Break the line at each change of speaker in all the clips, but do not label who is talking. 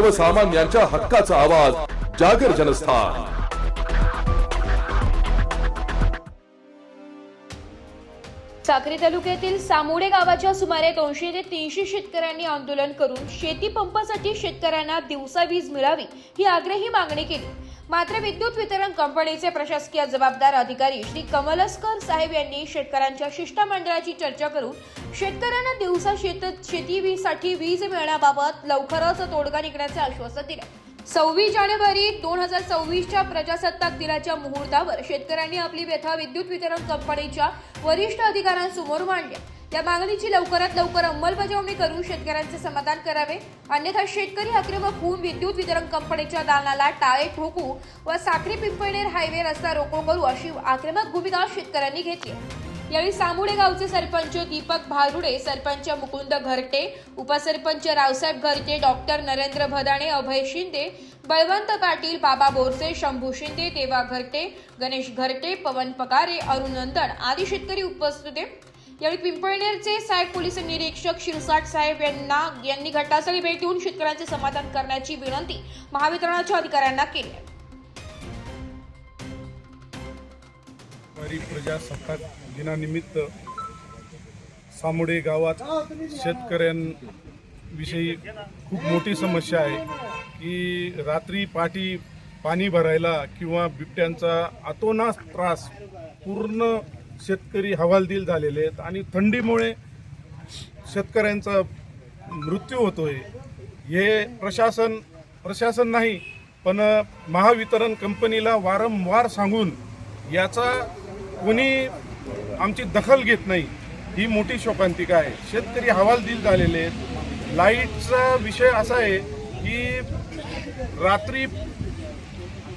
सर्वसामान्यांच्या हक्काचा आवाज जागर जनस्थान.
साक्री तालुक्यातील सामोडे गावाच्या सुमारे दोनशे ते तीनशे शेतकऱ्यांनी आंदोलन करून शेती पंपासाठी शेतकऱ्यांना दिवसा वीज मिळावी ही आग्रही मागणी केली. मात्र विद्युत वितरण कंपनीचे प्रशासकीय जबाबदार अधिकारी श्री कमलस्कर साहेब यांनी शेतकऱ्यांच्या शिष्टमंडळाची चर्चा करून शेतकऱ्यांना दिवसा शेत शेतीसाठी वीज मिळण्याबाबत लवकरच तोडगा निघण्याचे आश्वासन दिले. सव्वीस जानेवारी दोन हजार सव्वीसच्या प्रजासत्ताक दिनाच्या मुहूर्तावर शेतकऱ्यांनी आपली व्यथा विद्युत वितरण कंपनीच्या वरिष्ठ अधिकाऱ्यांसमोर मांडली. या मागणीची लवकरात लवकर अंमलबजावणी करून शेतकऱ्यांचे समाधान करावे. अन्यथा शेतकरी आक्रमक होऊन विद्युत वितरण कंपनीच्या दालनाला टाळे ठोकू व साखरी पिंपळनेर हायवे रस्ता रोको करू अशी आक्रमक भूमिका शेतकऱ्यांनी घेतली यावेळी सामुडे गावचे सरपंच दीपक भारुडे सरपंच मुकुंद घरटे उपसरपंच रावसाहेब घरटे डॉक्टर नरेंद्र भदाणे अभय शिंदे बळवंत पाटील बाबा बोरसे शंभू शिंदे देवा घरटे गणेश घरटे पवन पगारे अरुण नंदन आदी शेतकरी उपस्थित होते. यावेळी पिंपळनेरचे सहाय्यक पोलीस निरीक्षक शिरसाट साहेब यांना यांनी घटनास्थळी भेट देऊन शेतकऱ्यांचे समाधान करण्याची विनंती महावितरणाच्या अधिकाऱ्यांना केली आहे.
प्रजासत्ताक दिनानिमित्त सामुडे गावात शेतकऱ्यांविषयी खूप मोठी समस्या आहे की रात्री पाठी पाणी भरायला किंवा बिबट्यांचा अतोनास त्रास पूर्ण शेतकरी हवालदिल झालेले आहेत आणि थंडीमुळे शेतकऱ्यांचा मृत्यू होतोय. हे प्रशासन प्रशासन नाही पण महावितरण कंपनीला वारंवार सांगून याचा कोणी आमची दखल घेत नाही. ही मोठी शोकांतिका आहे. शेतकरी हवालदिल झालेले आहेत. लाईटचा विषय असा आहे की रात्री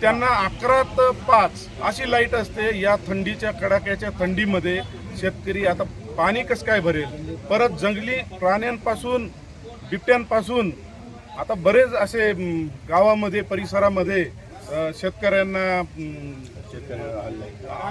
त्यांना अकरा तर पाच अशी लाइट असते या थंडीच्या कडाक्याच्या थंडीमध्ये शेतकरी आता पाणी कसं काय भरेल? परत जंगली प्राण्यांपासून बिबट्यांपासून आता बरेच असे गावामध्ये परिसरामध्ये शेतकऱ्यांना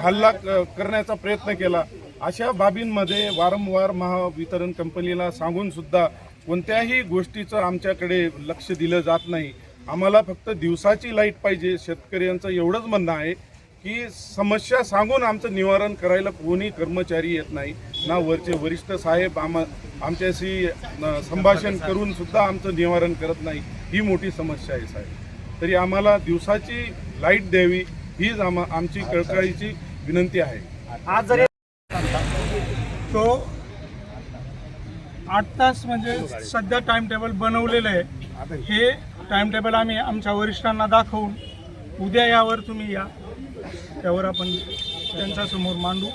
हल्ला क- करण्याचा प्रयत्न केला. अशा बाबींमध्ये वारंवार महावितरण कंपनीला सांगून सुद्धा कोणत्याही गोष्टीचं आमच्याकडे लक्ष दिलं जात नाही. आम्हाला फक्त दिवसाची लाइट पाहिजे. शेतकऱ्यांचं एवढंच म्हणणं आहे की समस्या सांगून आमचं निवारण करायला कोणी कर्मचारी येत नाही. ना वरचे वरिष्ठ साहेब आम आमच्याशी संभाषण करून सुद्धा आमचं निवारण करत नाही. ही मोठी समस्या आहे साहेब. तरी आम्हाला दिवसाची लाइट द्यावी हीच आम आमची कळकळीची विनंती आहे.
आज जरी तो आठ तास म्हणजे सध्या टाइम टेबल बनवलेलं आहे. हे टाइम टेबल आम्ही आमच्या वरिष्ठांना दाखवून उद्या यावर तुम्ही या. त्यावर आपण त्यांच्यासमोर मांडू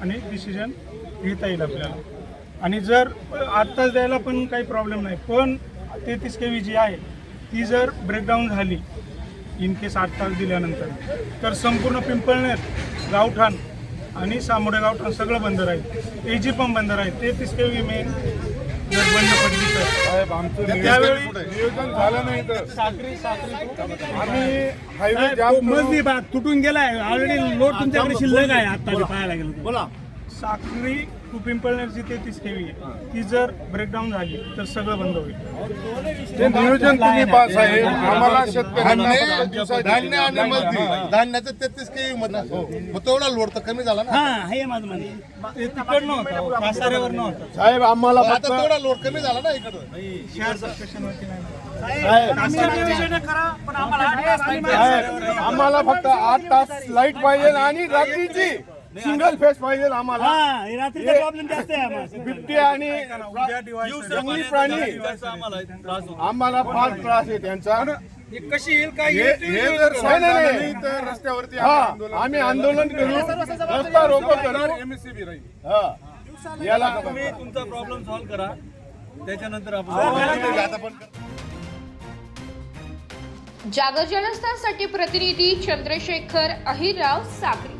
आणि डिसिजन घेता येईल आपल्याला. आणि जर आत्ताच द्यायला पण काही प्रॉब्लेम नाही पण तेहतीस के व्ही जी आहे ती जर ब्रेकडाऊन झाली इन केस आठ तास दिल्यानंतर तर संपूर्ण पिंपळनेर गावठाण आणि सामोडे गावठाण सगळं बंद राहील. ए जी पण बंद राहील. तेहतीस के व्ही मेन जर बंद
साहेब आमचं
त्यावेळी
नियोजन झालं नाही तर
साखरी साखरी
आम्ही हायवे
साहेब,
जाम
तो
करू.
मजली भाग तुटून गेलाय ऑलरेडी लोड तुमच्याकडे शिल्लक आहे आता पाहायला गेलो.
बोला
साखरी टू पिंपळनेरची तेहतीस के व्ही आहे ती जर ब्रेकडाऊन झाली तर सगळं बंद होईल.
ते नियोजन तुम्ही पास आहे आम्हाला शेतकऱ्यांना
धान्य आणि धान्याचं तेहतीस केवी मग तेवढा लोड तर कमी झाला ना.
हा हे माझं म्हणणं
ते तिकडनं होतं. कासाऱ्यावर नव्हतं
साहेब आम्हाला
आता
फक्त
तेवढा लोड कमी झाला ना इकडं.
नाही
साहेब, आम्हाला फक्त आठ तास लाइट पाहिजे आणि रात्रीची. सिंगल फेस पाहिजे आम्हाला.
हा हे रात्रीचा प्रॉब्लेम जास्त आहे आम्हाला.
बिबटे आणि जंगली प्राणी. आम्हाला फार त्रास आहे त्यांचा.
कशी येईल काय
हे हे जर नाही, नाही, नाही, तर रस्त्यावरती हा आम्ही आंदोलन करू. रस्ता रोको करू. हा. याला
तुमचा प्रॉब्लेम सॉल्व्ह करा. त्याच्यानंतर आपण
जागर जनस्थानसाठी प्रतिनिधी चंद्रशेखर अहिरराव सागरी.